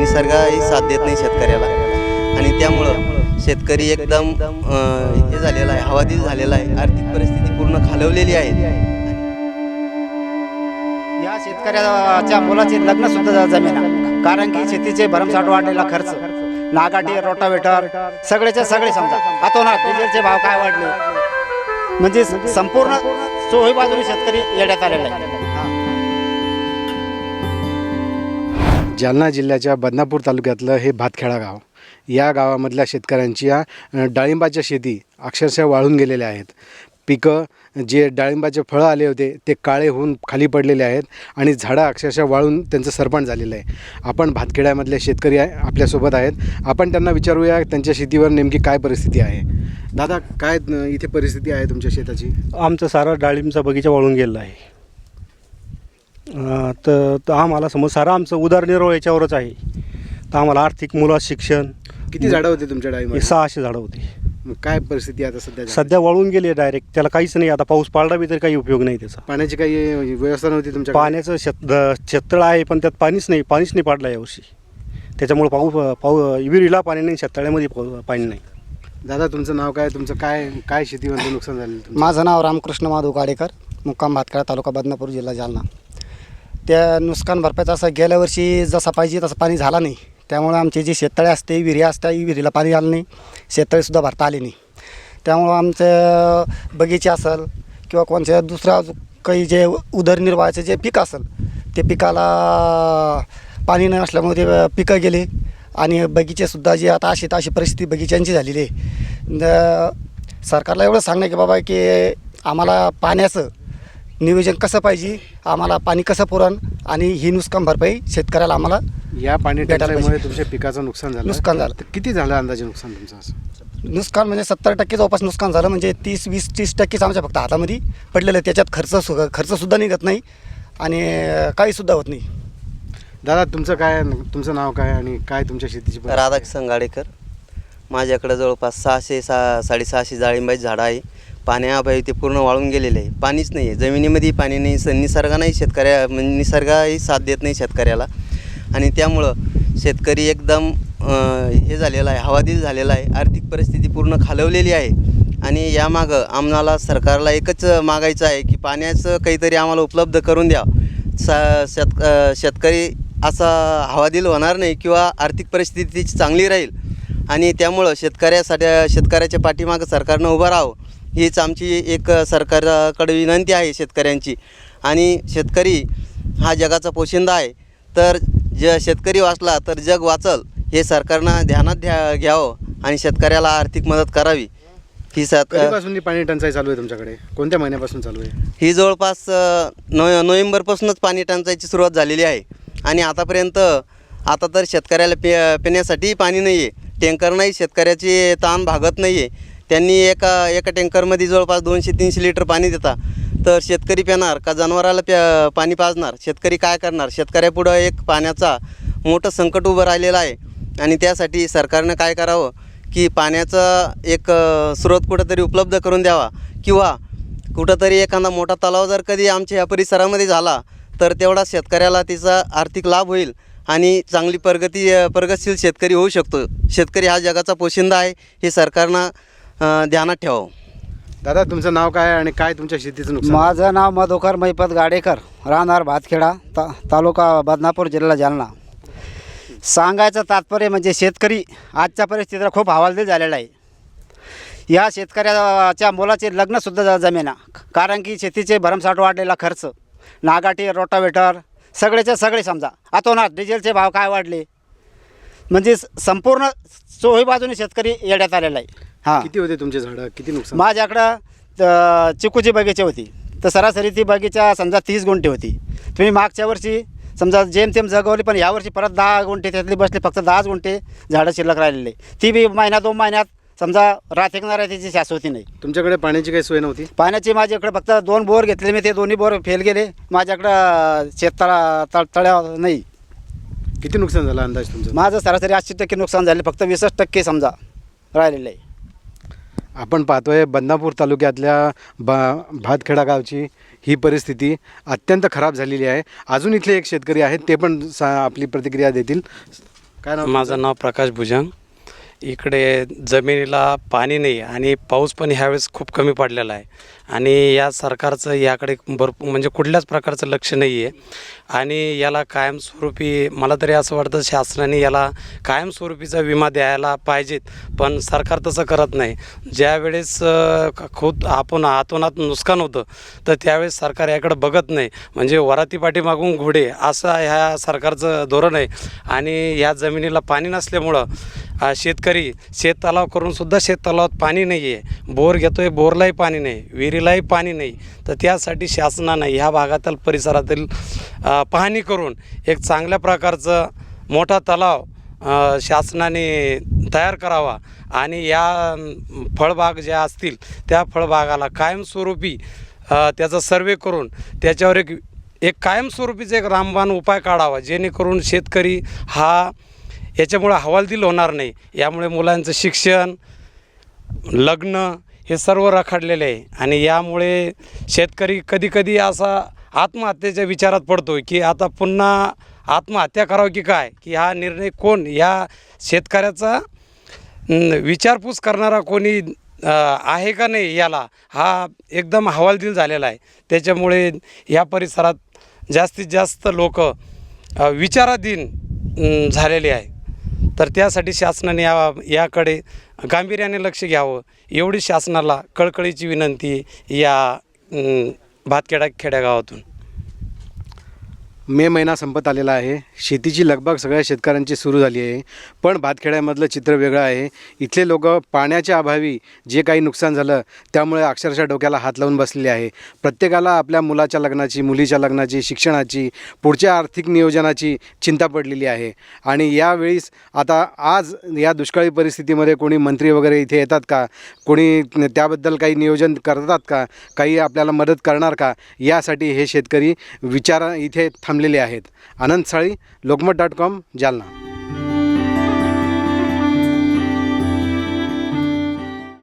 निसर्गही साथ देत नाही शेतकऱ्याला. आणि त्यामुळं शेतकरी एकदम हे झालेला आहे हवादिल झालेला आहे आर्थिक परिस्थिती पूर्ण खालवलेली आहे. या शेतकऱ्याच्या मुलाचे लग्न सुद्धा जमेना कारण की शेतीचे भरमसाठ वाढलेला खर्च नागाटी रोटावेटर सगळेच्या सगळे समजा. आता डिझेलचे भाव काय वाढले? म्हणजे संपूर्ण चोही बाजूने शेतकरी येण्यात आलेला आहे. जालना जिल्ह्याच्या बदनापूर तालुक्यातलं हे भातखेडा गाव. या गावामधल्या शेतकऱ्यांच्या डाळिंबाच्या शेती अक्षरशः वाळून गेलेल्या आहेत. पिकं जे डाळिंबाचे फळं आले होते ते काळे होऊन खाली पडलेले आहेत आणि झाडं अक्षरशः वाळून त्यांचं सरपण झालेलं आहे. आपण भातखेड्यामधले शेतकरी आहे आपल्यासोबत आहेत. आपण त्यांना विचारूया त्यांच्या शेतीवर नेमकी काय परिस्थिती आहे? दादा काय इथे परिस्थिती आहे तुमच्या शेताची? आमचं सारा डाळिंबचा बगीचा वाळून गेलेला आहे. तर तर आम्हाला समज सारं आमचं उदरनिर्वाह याच्यावरच आहे. तर आम्हाला आर्थिक मुलं शिक्षण किती झाडं होते तुमच्या हे डाळिंबाची सहाशे झाडं होती. मग काय परिस्थिती आहे आता सध्या सध्या वाळून गेली डायरेक्ट त्याला काहीच नाही. आता पाऊस पडला बी तरी काही उपयोग नाही त्याचा. पाण्याची काही व्यवस्था नव्हती तुमच्या पाण्याचं शेत शेततळ आहे पण त्यात पाणीच नाही. पाणीच नाही पडलं यावर्षी. त्याच्यामुळे पाऊस पाऊ विहिरीला पाणी नाही शेततळ्यामध्ये पाऊ- पाणी नाही. दादा तुमचं नाव काय? तुमचं काय काय शेतीमध्ये नुकसान झालं तुमचं? माझं नाव रामकृष्ण माधव गाडेकर मुक्काम भातखेडा तालुका बदनापूर जिल्हा जालना. त्या नुकसान भरपाईचं असं गेल्या वर्षी जसा पाहिजे तसं पाणी झाला नाही. त्यामुळं आमची जी शेततळे असते विहिरी असते विहिरीला पाणी आलं नाही. शेततळेसुद्धा भरता आले नाही. त्यामुळं आमचं बगीचे असेल किंवा कोणत्या दुसऱ्या काही जे उदरनिर्वाहाचे जे पीक असेल ते पिकाला पाणी न असल्यामुळे ते पिकं गेले. आणि बगीचेसुद्धा जे आता अशी अशी परिस्थिती बगीच्यांची झालेली आहे. न- सरकारला एवढं सांगणं की बाबा की आम्हाला पाण्याचं नियोजन कसं पाहिजे आम्हाला पाणी कसं पुरण आणि ही नुकसान भरपाई शेतकऱ्याला आम्हाला या पाणी भेटायला टंचाईमुळे. तुमच्या पिकाचं नुकसान झालं नुकसान झालं. तर किती झालं अंदाजे नुकसान तुमचं असं नुकसान म्हणजे सत्तर टक्के जवळपास नुकसान झालं म्हणजे तीस वीस तीस टक्केच आमच्या फक्त हातामध्ये पडलेलं आहे त्याच्यात खर्च सु खर्चसुद्धा निघत नाही आणि काहीसुद्धा होत नाही दादा तुमचं काय तुमचं नाव काय आणि काय तुमच्या शेतीची परिस्थिती आहे? राधाकृष्ण गाडेकर माझ्याकडे जवळपास सहाशे सा साडेसहाशे जाळिंबाची झाडं आहे पाण्याअभावी ते पूर्ण वाळून गेलेले आहे. पाणीच नाही आहे. जमिनीमध्ये पाणी नाही स निसर्गानेही शेतकऱ्या म्हणजे निसर्गही साथ देत नाही शेतकऱ्याला. आणि त्यामुळं शेतकरी एकदम हे झालेला आहे हवादिल झालेला आहे. आर्थिक परिस्थिती पूर्ण खालवलेली आहे. आणि यामागं आम्हाला सरकारला एकच मागायचं आहे की पाण्याचं काहीतरी आम्हाला उपलब्ध करून द्या. सा शेत शेतकरी असा हवादिल होणार नाही किंवा आर्थिक परिस्थिती चांगली राहील. आणि त्यामुळं शेतकऱ्यासाठी शेतकऱ्याच्या पाठीमागं सरकारनं उभं राहावं. हीच आमची एक सरकारकडे विनंती आहे शेतकऱ्यांची. आणि शेतकरी हा जगाचा पोशिंदा आहे. तर ज शेतकरी वाचला तर जग वाचल हे सरकारनं ध्यानात घ्या घ्यावं आणि शेतकऱ्याला आर्थिक मदत करावी. ही कधीपासून ही पाणी टंचाई चालू आहे तुमच्याकडे? कोणत्या महिन्यापासून चालू आहे? ही जवळपास नो नोव्हेंबरपासूनच पाणी टंचाईची सुरुवात झालेली आहे. आणि आतापर्यंत आता तर शेतकऱ्याला पे पिण्यासाठी पाणी नाही आहे टँकर नाही शेतकऱ्याची ताण भागत नाही आहे त्यांनी एका एका टँकरमध्ये जवळपास दोनशे तीनशे लिटर पाणी देता. तर शेतकरी पिणार का जनावराला प्या पाणी पाजणार? शेतकरी काय करणार? शेतकऱ्यापुढं एक पाण्याचा मोठं संकट उभं राहिलेलं आहे. आणि त्यासाठी सरकारनं काय करावं? की पाण्याचा एक स्रोत कुठंतरी उपलब्ध करून द्यावा. किंवा कुठंतरी एखादा मोठा तलाव जर कधी आमच्या या परिसरामध्ये झाला तर तेवढा शेतकऱ्याला तिचा आर्थिक लाभ होईल आणि चांगली प्रगती प्रगतशील शेतकरी होऊ शकतो. शेतकरी हा जगाचा पोशिंदा आहे. हे सरकारनं अ, ध्यानात ठेवावं. दादा तुमचं नाव काय आणि काय तुमच्या शेतीचं नुकसान? माझं नाव मधुकर मैपत गाडेकर राहणार भातखेडा ता तालुका बदनापूर जिल्हा जालना. सांगायचं तात्पर्य म्हणजे शेतकरी आजच्या परिस्थितीला खूप हवालदिल झालेला आहे. या शेतकऱ्याच्या मुलाचे लग्नसुद्धा जमेना. कारण की शेतीचे भरमसाठ वाढलेला खर्च नागाटी रोटावेटर सगळेचे सगळे समजा. आता डिझेलचे भाव काय वाढले? म्हणजे संपूर्ण चोही बाजूने शेतकरी येण्यात आलेला आहे. हां. किती होते तुमचे झाडं? किती नुकसान? माझ्याकडं चिकूची बगीचा होती. तर सरासरी ती बगीचा समजा तीस गुंठे होती. तुम्ही मागच्या वर्षी समजा जेमतेम जगवली पण यावर्षी परत दहा गुंठे त्यातली बसले फक्त दहाच गुंठे झाडं शिल्लक राहिलेले. ती बी महिना दोन महिन्यात समजा राहणार आहे त्याची शाश्वती नाही. तुमच्याकडे पाण्याची काही सोय नव्हती? पाण्याची माझ्याकडे फक्त दोन बोर घेतले मी ते दोन्ही बोर फेल गेले. माझ्याकडं शेततळा तळ तळ्या नाही. किती नुकसान झालं अंदाज तुमचं? माझं सरासरी ऐंशी टक्के नुकसान झाले फक्त वीसच टक्के समजा राहिलेलं. आहे आपण पाहतोय बदनापूर तालुक्यातल्या बा भातखेडा गावची ही परिस्थिती अत्यंत खराब झालेली आहे. अजून इथले एक शेतकरी आहेत ते पण सा आपली प्रतिक्रिया देतील. काय नाव माझं नाव प्रकाश भुजंग. इकडे जमिनीला पाणी नाही आणि पाऊस पण ह्यावेळेस खूप कमी पडलेला आहे. आणि या सरकारचं याकडे भरपूर म्हणजे कुठल्याच प्रकारचं लक्ष नाही आहे. आणि याला कायमस्वरूपी मला तरी असं वाटतं शासनाने याला कायमस्वरूपीचा विमा द्यायला पाहिजेत पण सरकार तसं करत नाही. ज्यावेळेस खुद खूप आपण आतोनात नुकसान होतं तर त्यावेळेस सरकार याकडे बघत नाही. म्हणजे वराती पाठीमागून घोडे असं ह्या सरकारचं धोरण आहे. आणि या जमिनीला पाणी नसल्यामुळं शेतकरी शेततलाव करून सुद्धा शेततलावात पाणी नाही आहे बोर घेतोय बोरलाही पाणी नाही विहिरीलाही पाणी नाही. तर त्यासाठी शासनानं ह्या भागातील परिसरातील पाहणी करून एक चांगल्या प्रकारचं मोठा तलाव शासनाने तयार करावा. आणि या फळबाग ज्या असतील त्या फळबागाला कायमस्वरूपी त्याचा सर्वे करून त्याच्यावर एक एक कायमस्वरूपीचा एक रामबाण उपाय काढावा. जेणेकरून शेतकरी हा याच्यामुळे हवालदिल होणार नाही. यामुळे मुलांचं शिक्षण लग्न हे सर्व रखडलेले आहे. आणि यामुळे शेतकरी कधीकधी असा आत्महत्येच्या विचारात पडतो की आता पुन्हा आत्महत्या करावं की काय? की हा निर्णय कोण? या शेतकऱ्याचा विचारपूस करणारा कोणी आहे का नाही याला? हा एकदम हवालदिल झालेला आहे. त्याच्यामुळे या परिसरात जास्तीत जास्त लोक विचाराधीन झालेले आहे. तर त्यासाठी शासनाने या याकडे गांभीर्याने लक्ष घ्यावं. एवढी शासनाला कळकळीची विनंती या भातखेडा खेड्यागावातून. मे महिना संपत आलेला आहे. शेतीची लगबग सगळ्या शेतकऱ्यांची सुरू झाली आहे. पण भातखेड्यामधलं चित्र वेगळं आहे. इथले लोक पाण्याच्या अभावी जे काही नुकसान झालं त्यामुळे अक्षरशः डोक्याला हात लावून बसलेले आहे. प्रत्येकाला आपल्या मुलाच्या लग्नाची मुलीच्या लग्नाची शिक्षणाची पुढच्या आर्थिक नियोजनाची चिंता पडलेली आहे. आणि यावेळीस आता आज या दुष्काळी परिस्थितीमध्ये कोणी मंत्री वगैरे इथे येतात का? कोणी त्याबद्दल काही नियोजन करतात का? काही आपल्याला मदत करणार का? यासाठी हे शेतकरी विचार इथे थांब जमलेले आहेत. Anand Sali Lokmat dot com Jalna.